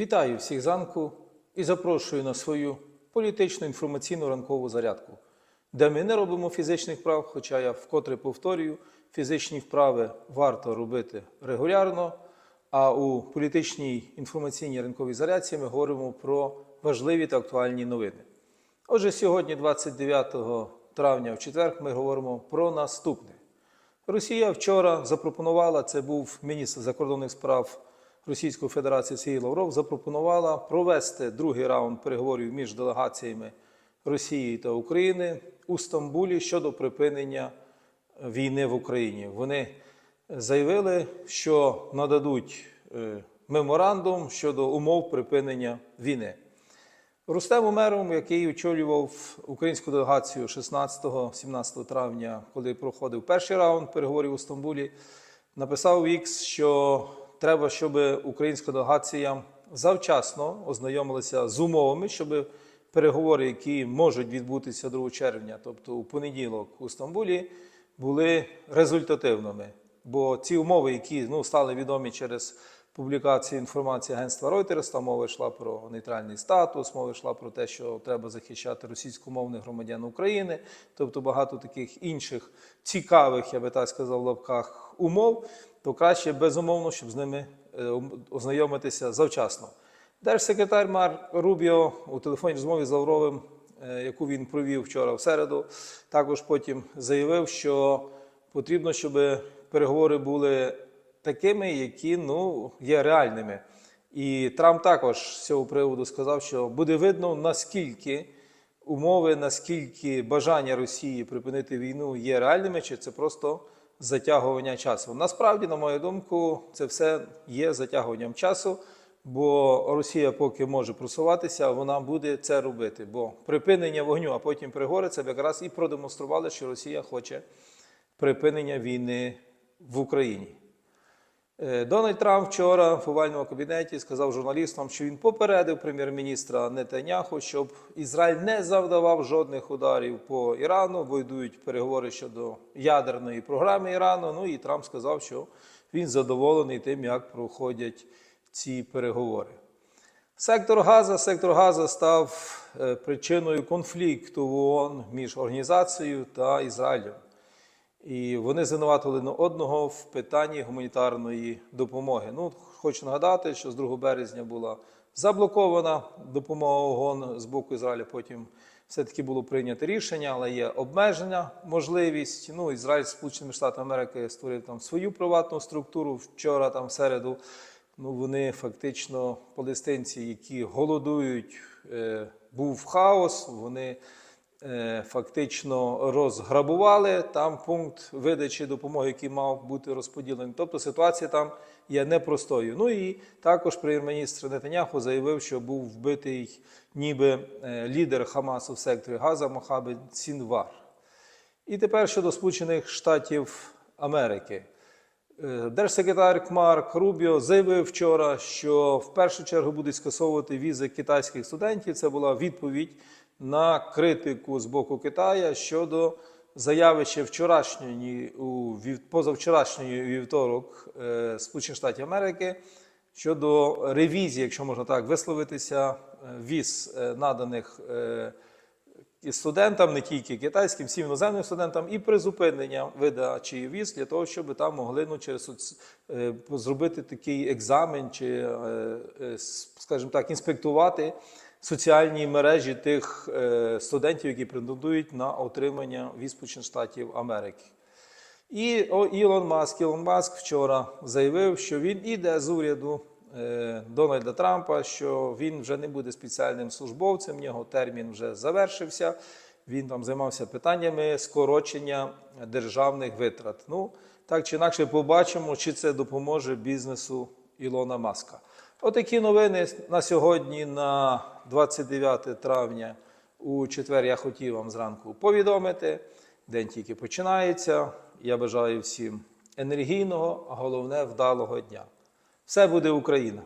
Вітаю всіх зранку і запрошую на свою політичну інформаційну ранкову зарядку, де ми не робимо фізичних вправ, хоча я вкотре повторюю, фізичні вправи варто робити регулярно. А у політичній інформаційній ранковій зарядці ми говоримо про важливі та актуальні новини. Отже, сьогодні, 29 травня, в четвер, ми говоримо про наступне. Росія вчора запропонувала, це був міністр закордонних справ Російської Федерації Сергій Лавров, запропонувала провести другий раунд переговорів між делегаціями Росії та України у Стамбулі щодо припинення війни в Україні. Вони заявили, що нададуть е, меморандум щодо умов припинення війни. Рустем Умером, який очолював українську делегацію 16-17 травня, коли проходив перший раунд переговорів у Стамбулі, написав в X, що треба, щоб українська делегація завчасно ознайомилася з умовами, щоб переговори, які можуть відбутися 2 червня, тобто у понеділок у Стамбулі, були результативними. Бо ці умови, які ну, стали відомі через публікації інформації агентства Reuters, там мова йшла про нейтральний статус, мова йшла про те, що треба захищати російськомовних громадян України, тобто багато таких інших цікавих, я би так сказав, лапках умов, то краще безумовно, щоб з ними е, ознайомитися завчасно. Держсекретар Марк Рубіо у телефонній розмові з Лавровим, е, яку він провів вчора в середу, також потім заявив, що потрібно, щоб переговори були такими, які ну, є реальними. І Трамп також з цього приводу сказав, що буде видно, наскільки умови, наскільки бажання Росії припинити війну є реальними, чи це просто затягування часу. Насправді, на мою думку, це все є затягуванням часу, бо Росія, поки може просуватися, вона буде це робити. Бо припинення вогню, а потім пригори, це якраз і продемонстрували, що Росія хоче припинення війни в Україні. Е, Дональд Трамп вчора в овальному кабінеті сказав журналістам, що він попередив прем'єр-міністра Нетаняху, щоб Ізраїль не завдавав жодних ударів по Ірану, бо переговори щодо ядерної програми Ірану. Ну і Трамп сказав, що він задоволений тим, як проходять ці переговори. Сектор Газа, сектор Газа став е, причиною конфлікту в ООН між організацією та Ізраїлем. І вони звинуватили на одного в питанні гуманітарної допомоги. Ну, хочу нагадати, що з 2 березня була заблокована допомога ОГОН з боку Ізраїля. Потім все-таки було прийнято рішення, але є обмежена можливість. Ну, Ізраїль Сполученими Штатами Америки створив там свою приватну структуру вчора, там в середу. Ну, вони фактично палестинці, які голодують, е, був хаос. Вони фактично розграбували там пункт видачі допомоги, який мав бути розподілений. Тобто ситуація там є непростою. Ну і також прем'єр-міністр Нетаняху заявив, що був вбитий ніби е, лідер Хамасу в секторі Газа Мохаммед Сінвар. І тепер щодо Сполучених Штатів Америки. Е, Держсекретар Марк Рубіо заявив вчора, що в першу чергу будуть скасовувати візи китайських студентів. Це була відповідь на критику з боку Китая щодо заяви ще вчорашньої у позавчорашньої вівторок е, Сполучених Штатів Америки щодо ревізії, якщо можна так висловитися, е, віз е, наданих. студентам, не тільки китайським, всім іноземним студентам, і призупинення видачі віз для того, щоб там могли ну, через соц- зробити такий екзамен, чи, скажімо так, інспектувати соціальні мережі тих е, студентів, які претендують на отримання віз Штатів Америки. І о, Ілон Маск, Ілон Маск вчора заявив, що він іде з уряду е, Дональда Трампа, що він вже не буде спеціальним службовцем, в нього термін вже завершився. Він там займався питаннями скорочення державних витрат. Ну, так чи інакше побачимо, чи це допоможе бізнесу Ілона Маска. Отакі новини на сьогодні, на 29 травня, у четвер я хотів вам зранку повідомити. День тільки починається. Я бажаю всім енергійного, а головне вдалого дня. Все буде Україна!